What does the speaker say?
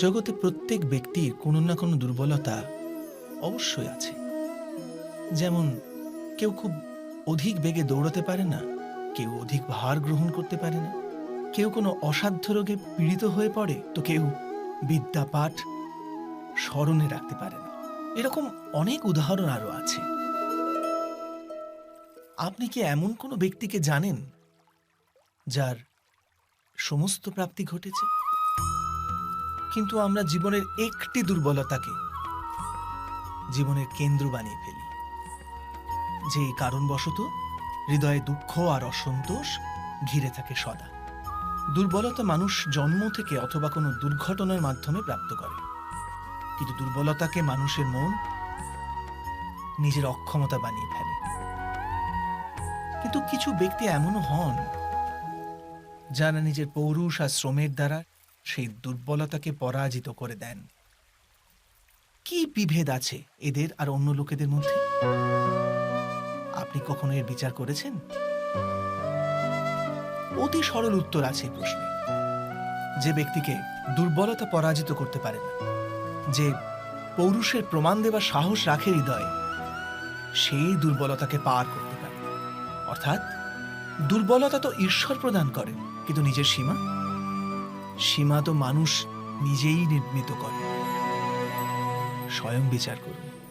জগতে প্রত্যেক ব্যক্তির কোনো না কোনো দুর্বলতা অবশ্যই আছে। যেমন, কেউ খুব অধিক বেগে দৌড়াতে পারে না, কেউ অধিক ভার গ্রহণ করতে পারে না, কেউ কোনো অসাধ্য রোগে পীড়িত হয়ে পড়ে, তো কেউ বিদ্যা পাঠ স্মরণে রাখতে পারে না। এরকম অনেক উদাহরণ আরও আছে। আপনি কি এমন কোনো ব্যক্তিকে জানেন, যার সমস্ত প্রাপ্তি ঘটেছে? কিন্তু আমরা জীবনের একটি দুর্বলতাকে জীবনের কেন্দ্র বানিয়ে ফেলি। যে কারণবশত হৃদয়ে দুঃখ আর অসন্তোষ ঘিরে থাকে সদা। দুর্বলতা মানুষ জন্ম থেকে অথবা কোনো দুর্ঘটনার মাধ্যমে প্রাপ্ত করে। কিন্তু দুর্বলতাকে মানুষের মন নিজের অক্ষমতা বানিয়ে ফেলে। কিন্তু কিছু ব্যক্তি এমনও হন যারা নিজের পৌরুষ আর শ্রমের দ্বারা সেই দুর্বলতাকে পরাজিত করে দেন। কি বিভেদ আছে এদের আর অন্য লোকেদের মধ্যে? আপনি কখনো এর বিচার করেছেন? অতি সরল উত্তর আছে প্রশ্নে। যে ব্যক্তিকে দুর্বলতা পরাজিত করতে পারে না, যে পৌরুষের প্রমাণ দেবার সাহস রাখে হৃদয়ে, সেই দুর্বলতাকে পার করতে পারে। অর্থাৎ দুর্বলতা তো ঈশ্বর প্রদান করে কিন্তু নিজের সীমা? সীমা তো মানুষ নিজেই নির্মিত করে। স্বয়ং বিচার করুন।